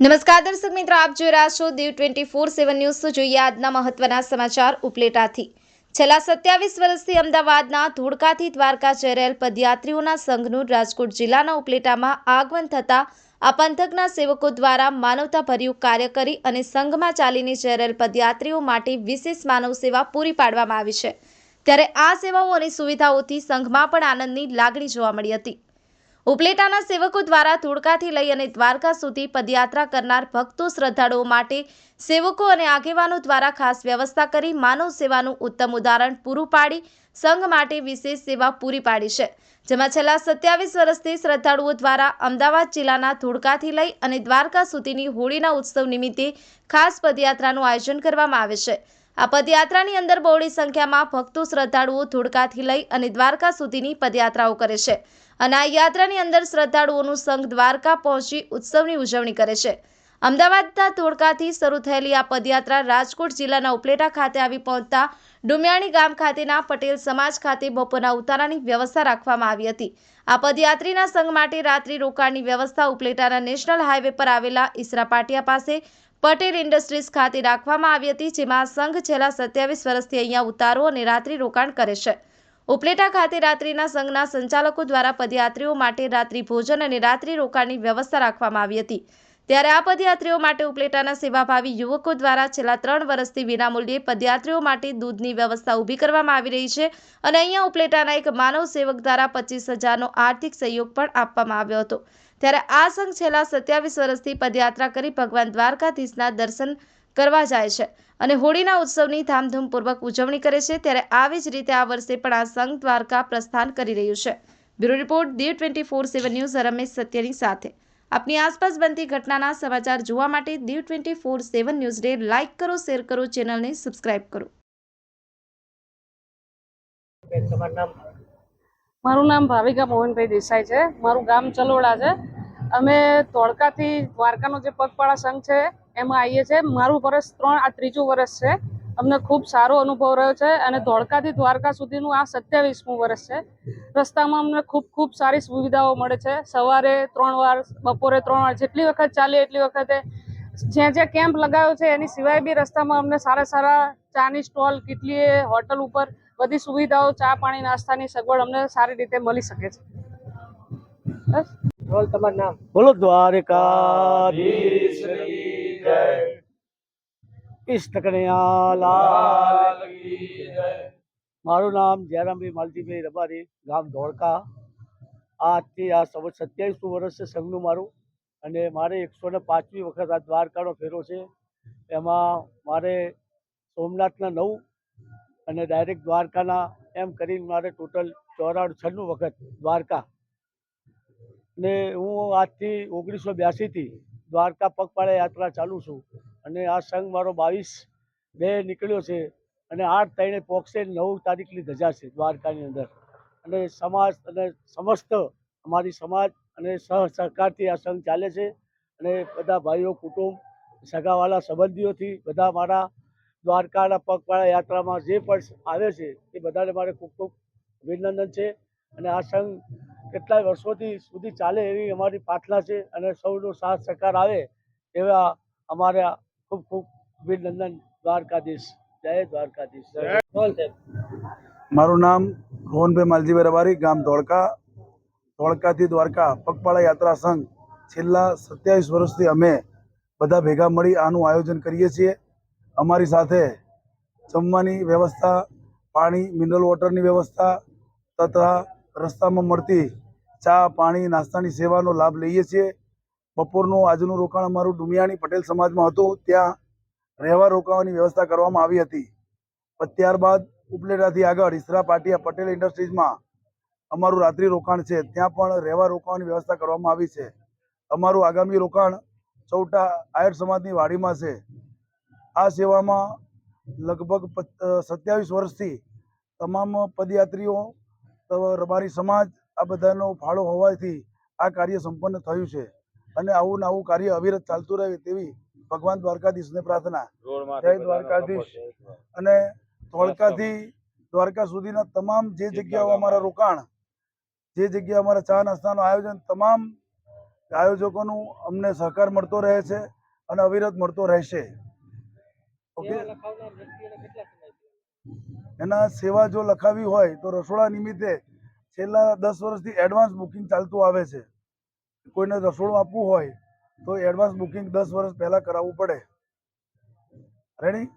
નમસ્કાર દર્શક મિત્રો, આપ જોઈ રહ્યા છો Diu twenty four seven news. જોઈએ આજના મહત્વના સમાચાર ઉપલેટાથી. છેલ્લા સત્યાવીસ વર્ષથી અમદાવાદના ધોળકાથી દ્વારકા જઈ રહેલ પદયાત્રીઓના સંઘનું રાજકોટ જિલ્લાના ઉપલેટામાં આગમન થતાં આ પંથકના સેવકો દ્વારા માનવતાભર્યું કાર્ય કરી અને સંઘમાં ચાલીને જઈ રહેલ પદયાત્રીઓ માટે વિશેષ માનવ સેવા પૂરી પાડવામાં આવી છે. ત્યારે આ સેવાઓ અને સુવિધાઓથી સંઘમાં પણ આનંદની લાગણી જોવા મળી હતી. ઉપલેટાના સેવકો દ્વારા ધોળકાથી લઈ અને દ્વારકા સુધી પદયાત્રા કરનાર ભક્તો શ્રદ્ધાળુઓ માટે સેવકો અને આગેવાનો દ્વારા ખાસ વ્યવસ્થા કરી માનવ સેવાનું ઉત્તમ ઉદાહરણ પૂરું પાડી, સંઘ માટે વિશેષ સેવા પૂરી પાડી છે, જેમાં છેલ્લા સત્યાવીસ વર્ષથી શ્રદ્ધાળુઓ દ્વારા અમદાવાદ જિલ્લાના ધોળકાથી લઈ અને દ્વારકા સુધીની હોળીના ઉત્સવ નિમિત્તે ખાસ પદયાત્રાનું આયોજન કરવામાં આવે છે. આ પદયાત્રાની અંદર બહોળી સંખ્યામાં ભક્તો શ્રદ્ધાળુઓ ધોળકાથી લઈ અને દ્વારકા સુધીની પદયાત્રાઓ કરે છે. અને આ યાત્રાની અંદર શ્રદ્ધાળુઓનું સંઘ દ્વારકા પહોંચી ઉત્સવની ઉજવણી કરે છે. અમદાવાદના ધોળકાથી શરૂ થયેલી આ પદયાત્રા રાજકોટ જિલ્લાના ઉપલેટા ખાતે આવી પહોંચતા ડુમિયાણી ગામ ખાતેના પટેલ સમાજ ખાતે બપોરના ઉતારાની વ્યવસ્થા રાખવામાં આવી હતી. આ પદયાત્રીના સંઘ માટે રાત્રિ રોકાણની વ્યવસ્થા ઉપલેટાના નેશનલ હાઈવે પર આવેલા ઈસરા પાટિયા પાસે પટેલ ઇન્ડસ્ટ્રીઝ ખાતે રાખવામાં આવી હતી, જેમાં સંઘ છેલ્લા સત્યાવીસ વર્ષથી અહીંયા ઉતારો અને રાત્રિ રોકાણ કરે છે. ઉપલેટા ખાતે રાત્રિના સંઘના સંચાલકો દ્વારા પદયાત્રીઓ માટે રાત્રિ ભોજન અને રાત્રિ રોકાણની વ્યવસ્થા રાખવામાં આવી હતી. ત્યારે આ પદયાત્રીઓ માટે ઉપલેટાના સેવાભાવી યુવકો દ્વારા છેલ્લા ત્રણ વર્ષથી વિનામૂલ્યે પદયાત્રીઓ માટે દૂધની વ્યવસ્થા ઊભી કરવામાં આવી રહી છે અને અહીંયા ઉપલેટાના એક માનવ સેવક દ્વારા પચીસ હજારનો આર્થિક સહયોગ પણ આપવામાં આવ્યો હતો. ત્યારે આ સંઘ છેલ્લા સત્યાવીસ વર્ષથી પદયાત્રા કરી ભગવાન દ્વારકાધીશના દર્શન કરવા જાય છે. અને હોળીના ઉત્સવની ધામધૂમપૂર્વક ઉજવણી કરે છે ત્યારે આવી જ રીતે આ વર્ષે પણ આ સંઘ દ્વારકા પ્રસ્થાન કરી રહ્યું છે. Bureau report Diu twenty four seven news Ramesh સત્યની સાથે. આપની આસપાસ બનતી ઘટનાના સમાચાર જોવા માટે દીવ ટ્વેન્ટી ફોર સેવન ન્યૂઝને લાઇક કરો શેર કરો ચેનલને સબસ્ક્રાઇબ કરો. મારું નામ ભાવિકા મોહનભાઈ દેસાઈ છે. મારું ગામ ચલોડા છે. અમે ધોળકાથી દ્વારકાનો જે પગપાળા સંઘ છે એમાં આવીએ છીએ. મારું વર્ષ ત્રણ આ ત્રીજું વર્ષ છે. અમને ખૂબ સારો અનુભવ રહ્યો છે અને ધોળકાથી દ્વારકા સુધીનું આ સત્યાવીસમું વર્ષ છે. રસ્તામાં અમને ખૂબ ખૂબ સારી સુવિધાઓ મળે છે. સવારે ત્રણ વાર બપોરે ત્રણ વાર જેટલી વખત ચાલીએ એટલી વખતે જ્યાં જ્યાં કેમ્પ લગાવ્યો છે એની સિવાય બી રસ્તામાં અમને સારા સારા ચાની સ્ટોલ કેટલી હોટલ ઉપર બધી સુવિધાઓ ચા પાણી નાસ્તાની સગવડ અમને સારી રીતે મળી શકે છે. બસ. તમારું નામ? બોલો દ્વારકાધીશ. જય. કૃષ્ણ કનૈયા લાલ મારું નામ જયરામભાઈ માલજીભાઈ રબારી ગામ ધોળકા. આજથી આ સવ સત્યાવીસમું વર્ષ છે સંઘનું મારું. અને મારે એકસો ને પાંચમી વખત આ દ્વારકાનો ફેરો છે. એમાં મારે સોમનાથના નવ અને ડાયરેક્ટ દ્વારકાના એમ કરીને મારે ટોટલ ચોરાણું છન્નું વખત દ્વારકા. ને હું આજથી ઓગણીસો બ્યાસીથી દ્વારકા પગપાળા યાત્રા ચાલુ છું. અને આ સંઘ મારો બાવીસ બે નીકળ્યો છે અને આઠ ત્રણે પોક્ષે નવ તારીખની ધજા છે દ્વારકાની અંદર. અને સમાજ અને સમસ્ત અમારી સમાજ અને સહ સહકારથી આ સંઘ ચાલે છે. અને બધા ભાઈઓ, કુટુંબ, સગાવાલા, સંબંધીઓથી બધા મારા દ્વારકાના પગપાળા યાત્રામાં જે પણ આવે છે એ બધાને મારે ખૂબ ખૂબ અભિનંદન છે. અને આ સંઘ કેટલાય વર્ષોથી સુધી ચાલે એવી અમારી પ્રાર્થના છે અને સૌનો સાથ સહકાર આવે એવા અમારા ખૂબ ખૂબ અભિનંદન દ્વારકાધીશ. જય દ્વારકાધીશ. મારું નામ રોહનભાઈ માલજીભાઈ રબારી, ગામ ધોળકા. ધોળકાથી દ્વારકા, પગપાળા યાત્રા સંઘ. છેલ્લા સત્યાવીસ વર્ષથી અમે બધા ભેગા મળી આનું આયોજન કરીએ છીએ. અમારી સાથે જમવાની વ્યવસ્થા, પાણી મિનરલ વોટરની વ્યવસ્થા તથા રસ્તામાં મળતી ચા, પાણી, નાસ્તાની સેવાનો લાભ લઈએ છીએ. બપોરનું આજનું રોકાણ અમારું ડુમિયાણી પટેલ સમાજમાં હતું. ત્યાં રહેવા રોકાવાની વ્યવસ્થા કરવામાં આવી હતી. ત્યારબાદ ઉપલેટાથી આગળ ઈસરા પાટિયા પટેલ ઇન્ડસ્ટ્રીઝમાં અમારું રાત્રિ રોકાણ છે. ત્યાં પણ રહેવા રોકાવાની વ્યવસ્થા કરવામાં આવી છે. અમારું આગામી રોકાણ ચૌટા આયર સમાજની વાડીમાં છે. આ સેવામાં લગભગ સત્યાવીસ વર્ષથી તમામ પદયાત્રીઓ રબારી સમાજ આ બધાનો ફાળો હોવાથી આ કાર્ય સંપન્ન થયું છે. અને આવું ને આવું કાર્ય અવિરત ચાલતું રહે તેવી ભગવાન દ્વારકાધીશને પ્રાર્થના. જય દ્વારકાધીશ. અને ધોળકાથી દ્વારકા સુધીના તમામ જે જગ્યાઓ અમારા રોકાણ જે જગ્યા અમારા ચા નાસ્તાનું આયોજન તમામ આયોજકોનું અમને સહકાર મળતો રહે છે અને અવિરત મળતો રહેશે. ઓકે? એના સેવા જો લખાવી હોય તો રસોડા નિમિત્તે છેલ્લા દસ વર્ષથી એડવાન્સ બુકિંગ ચાલતું આવે છે. કોઈને રસોડું આપવું હોય તો એડવાન્સ બુકિંગ દસ વર્ષ પહેલાં કરાવવું પડે. રેડી